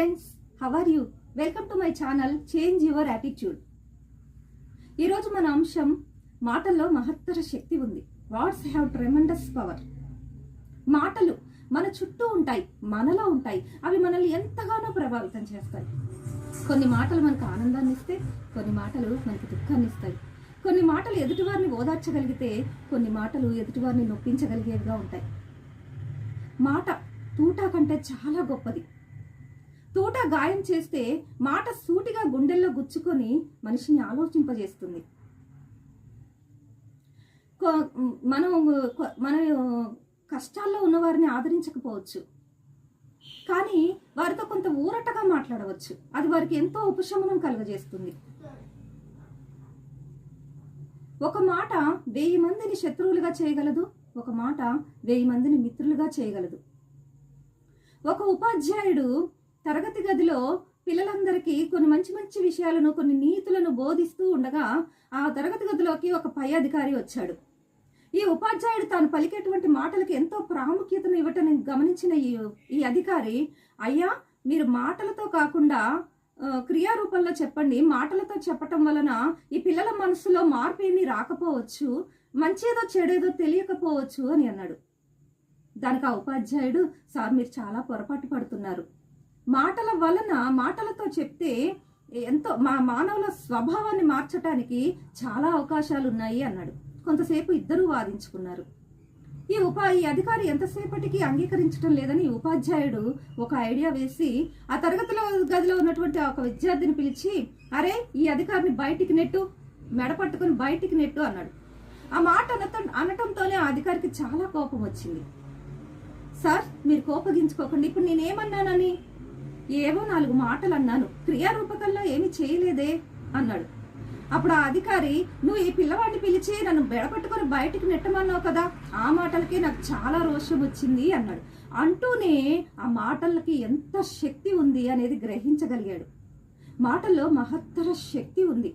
Friends how are you welcome to my channel change your attitude ఈరోజు మన అంశం మాటల్లో మహత్తర శక్తి ఉంది. వర్డ్స్ హ్యావ్ ట్రెమండస్ పవర్ మాటలు మన చుట్టూ ఉంటాయి మనలో ఉంటాయి. అవి మనల్ని ఎంతగానో ప్రభావితం చేస్తాయి. కొన్ని మాటలు మనకు ఆనందాన్ని ఇస్తే కొన్ని మాటలు మనకి దుఃఖాన్ని ఇస్తాయి. కొన్ని మాటలు ఎదుటివారిని ఓదార్చగలిగితే కొన్ని మాటలు ఎదుటివారిని నొప్పించగలిగేవిగా ఉంటాయి. మాట తూటా కంటే చాలా గొప్పది. తోట గాయం చేస్తే మాట సూటిగా గుండెల్లో గుచ్చుకొని మనిషిని ఆలోచింపజేస్తుంది. మనం మన కష్టాల్లో ఉన్నవారిని ఆదరించకపోవచ్చు. కానీ వారితో కొంత ఊరటగా మాట్లాడవచ్చు. అది వారికి ఎంతో ఉపశమనం కలుగజేస్తుంది. ఒక మాట వెయ్యి మందిని శత్రువులుగా చేయగలదు ఒక మాట వెయ్యి మందిని మిత్రులుగా చేయగలదు. ఒక ఉపాధ్యాయుడు తరగతి గదిలో పిల్లలందరికీ కొన్ని మంచి మంచి విషయాలను కొన్ని నీతులను బోధిస్తూ ఉండగా ఆ తరగతి గదిలోకి ఒక పై అధికారి వచ్చాడు. ఈ ఉపాధ్యాయుడు తాను పలికేటువంటి మాటలకు ఎంతో ప్రాముఖ్యతను ఇవ్వటం గమనించిన ఈ ఈ అధికారి అయ్యా మీరు మాటలతో కాకుండా క్రియారూపంలో చెప్పండి. మాటలతో చెప్పటం వలన ఈ పిల్లల మనసులో మార్పు ఏమీ రాకపోవచ్చు మంచేదో చెడేదో తెలియకపోవచ్చు అని అన్నాడు. దానికి ఆ ఉపాధ్యాయుడు సార్ మీరు చాలా పొరపాటు పడుతున్నారు. మాటల వలన మాటలతో చెప్తే ఎంతో మా మానవుల స్వభావాన్ని మార్చటానికి చాలా అవకాశాలు ఉన్నాయి అన్నాడు. కొంతసేపు ఇద్దరూ వాదించుకున్నారు. ఈ ఉపా ఈ అధికారి ఎంతసేపటికి అంగీకరించడం లేదని ఉపాధ్యాయుడు ఒక ఐడియా వేసి ఆ తరగతిలో గదిలో ఉన్నటువంటి ఒక విద్యార్థిని పిలిచి అరే ఈ అధికారిని బయటికి నెట్టు మెడ పట్టుకుని బయటికి నెట్టు అన్నాడు. ఆ మాట అనత అనటంతోనే ఆ అధికారికి చాలా కోపం వచ్చింది. సార్ మీరు కోపగించుకోకండి. ఇప్పుడు నేనేమన్నానని ఏవో నాలుగు మాటలు అన్నాను క్రియారూపకంలో ఏమి చేయలేదే అన్నాడు. అప్పుడు ఆ అధికారి నువ్వు ఈ పిల్లవాడిని పిలిచి నన్ను బెడపట్టుకొని బయటికి నెట్టమన్నావు కదా ఆ మాటలకి నాకు చాలా రోషం వచ్చింది అన్నాడు. అంటూనే ఆ మాటలకి ఎంత శక్తి ఉంది అనేది గ్రహించగలిగాడు. మాటల్లో మహత్తర శక్తి ఉంది.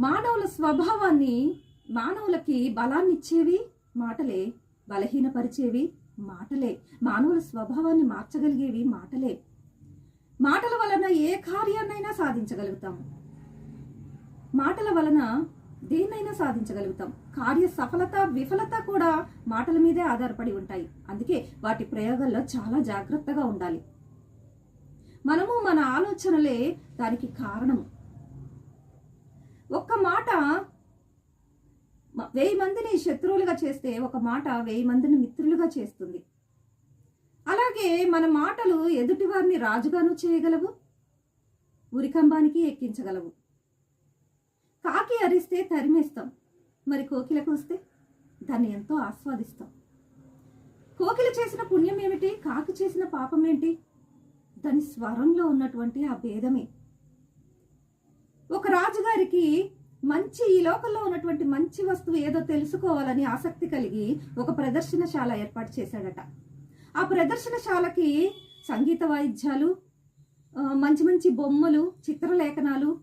మానవుల స్వభావాన్ని మానవులకి బలాన్ని ఇచ్చేవి మాటలే బలహీనపరిచేవి మాటలే. మానవుల స్వభావాన్ని మార్చగలిగేవి మాటలే. మాటల వలన ఏ కార్యాన్నైనా సాధించగలుగుతాము మాటల వలన దేన్నైనా సాధించగలుగుతాం. కార్య సఫలత విఫలత కూడా మాటల మీదే ఆధారపడి ఉంటాయి. అందుకే వాటి ప్రయోగాల్లో చాలా జాగ్రత్తగా ఉండాలి. మనము మన ఆలోచనలే దానికి కారణము ఒక్క మాట వెయ్యి మందిని శత్రువులుగా చేస్తే ఒక మాట వెయ్యి మందిని మిత్రులుగా చేస్తుంది. అలాగే మన మాటలు ఎదుటివారిని రాజుగాను చేయగలవు ఉరికంబానికి ఎక్కించగలవు. కాకి అరిస్తే తరిమేస్తాం మరి కోకిలకు వస్తే దాన్ని ఎంతో ఆస్వాదిస్తాం. కోకిల చేసిన పుణ్యం ఏమిటి కాకి చేసిన పాపం ఏంటి? దాని స్వరంలో ఉన్నటువంటి ఆ భేదమే. ఒక రాజుగారికి మంచి ఈ లోకంలో ఉన్నటువంటి మంచి వస్తువు ఏదో తెలుసుకోవాలని ఆసక్తి కలిగి ఒక ప్రదర్శనశాల ఏర్పాటు చేశాడట. ఆ ప్రదర్శనశాలకి సంగీత వాయిద్యాలు మంచి మంచి బొమ్మలు చిత్రలేఖనాలు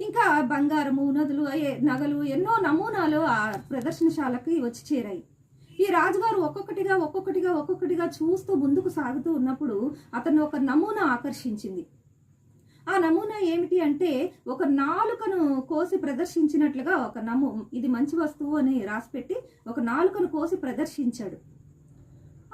ఇంకా బంగారము నదులు ఏ- నగలు ఎన్నో నమూనాలు ఆ ప్రదర్శనశాలకి వచ్చి చేరాయి. ఈ రాజుగారు ఒక్కొక్కటిగా ఒక్కొక్కటిగా ఒక్కొక్కటిగా చూస్తూ ముందుకు సాగుతూ ఉన్నప్పుడు అతను ఒక నమూనా ఆకర్షించింది. ఆ నమూనా ఏమిటి అంటే ఒక నాలుకను కోసి ప్రదర్శించినట్లుగా ఒక నము ఇది మంచి వస్తువు అని రాసిపెట్టి ఒక నాలుకను కోసి ప్రదర్శించాడు.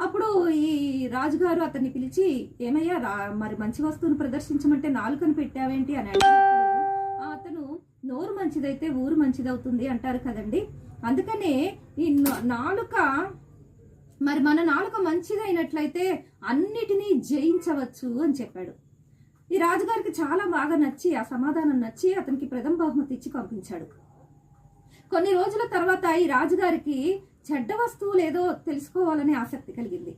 అప్పుడు ఈ రాజుగారు అతన్ని పిలిచి ఏమయ్యా రా మరి మంచి వస్తువును ప్రదర్శించమంటే నాలుకను పెట్టావేంటి? అని అడిగినప్పుడు అతను నోరు మంచిదైతే ఊరు మంచిదవుతుంది అంటారు కదండి. అందుకనే ఈ నాలుక మరి మన నాలుక మంచిదైనట్లయితే అన్నిటినీ జయించవచ్చు అని చెప్పాడు. ఈ రాజుగారికి చాలా బాగా నచ్చి ఆ సమాధానం నచ్చి అతనికి ప్రథమ బహుమతి ఇచ్చి పంపించాడు. కొన్ని రోజుల తర్వాత ఈ రాజుగారికి చెడ్డ వస్తువులు ఏదో తెలుసుకోవాలనే ఆసక్తి కలిగింది.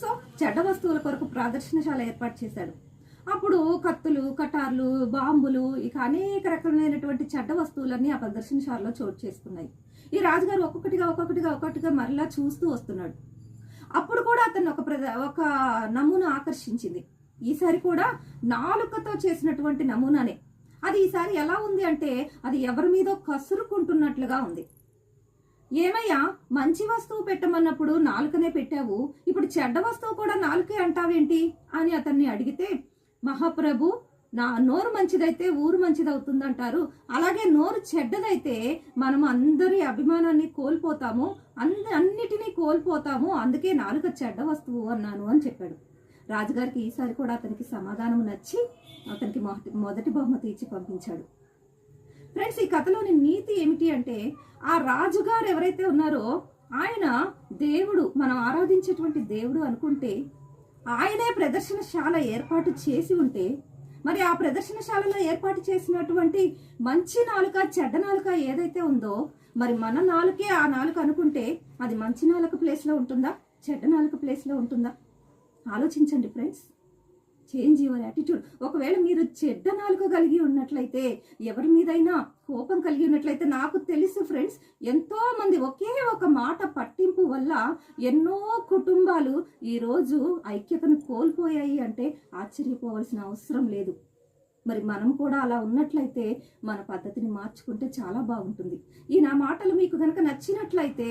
సో చెడ్డ వస్తువుల కొరకు ప్రదర్శనశాల ఏర్పాటు చేశాడు. అప్పుడు కత్తులు కటార్లు బాంబులు ఇక అనేక రకమైనటువంటి చెడ్డ వస్తువులన్నీ ఆ ప్రదర్శనశాలలో చోటు చేసుకున్నాయి. ఈ రాజుగారు ఒక్కొక్కటిగా ఒక్కొక్కటిగా ఒక్కొక్కటిగా మరలా చూస్తూ వస్తున్నాడు. అప్పుడు కూడా అతను ఒక ప్రద ఒక నమూనా ఆకర్షించింది. ఈసారి కూడా నాలుకతో చేసినటువంటి నమూనానే. అది ఈసారి ఎలా ఉంది అంటే అది ఎవరి మీదో కసురుకుంటున్నట్లుగా ఉంది. ఏమయ్యా మంచి వస్తువు పెట్టమన్నప్పుడు నాలుకనే పెట్టావు ఇప్పుడు చెడ్డ వస్తువు కూడా నాలుకే అంటావేంటి? అని అతన్ని అడిగితే మహాప్రభు నా నోరు మంచిదైతే ఊరు మంచిదవుతుందంటారు. అలాగే నోరు చెడ్డదైతే మనం అందరి అభిమానాన్ని కోల్పోతాము అంద అన్నిటినీ కోల్పోతాము అందుకే నాలుక చెడ్డ వస్తువు అన్నాను అని చెప్పాడు. రాజుగారికి ఈసారి కూడా అతనికి సమాధానం నచ్చి అతనికి మొదటి బహుమతి ఇచ్చి పంపించాడు. ఫ్రెండ్స్ ఈ కథలోని నీతి ఏమిటి అంటే ఆ రాజుగారు ఎవరైతే ఉన్నారో ఆయన దేవుడు మనం ఆరాధించేటువంటి దేవుడు అనుకుంటే ఆయనే ప్రదర్శనశాల ఏర్పాటు చేసి ఉంటే మరి ఆ ప్రదర్శనశాలలో ఏర్పాటు చేసినటువంటి మంచి నాలుక చెడ్డ నాలుక ఏదైతే ఉందో మరి మన నాలుకే ఆ నాలుక అనుకుంటే అది మంచి నాలుక ప్లేస్లో ఉంటుందా? చెడ్డ నాలుక ప్లేస్లో ఉంటుందా? ఆలోచించండి ఫ్రెండ్స్. Change your attitude. ఒకవేళ మీరు చెడ్డ నాలుక కలిగి ఉన్నట్లయితే ఎవరి మీదైనా కోపం కలిగి ఉన్నట్లయితే నాకు తెలుసు ఫ్రెండ్స్ ఎంతో మంది ఒకే ఒక మాట పట్టింపు వల్ల ఎన్నో కుటుంబాలు ఈరోజు ఐక్యతను కోల్పోయాయి అంటే ఆశ్చర్యపోవాల్సిన అవసరం లేదు. మరి మనం కూడా అలా ఉన్నట్లయితే మన పద్ధతిని మార్చుకుంటే చాలా బాగుంటుంది. ఈ నా మాటలు మీకు కనుక నచ్చినట్లయితే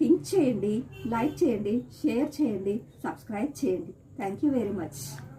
థింక్ చేయండి లైక్ చేయండి షేర్ చేయండి సబ్స్క్రైబ్ చేయండి. Thank you very much.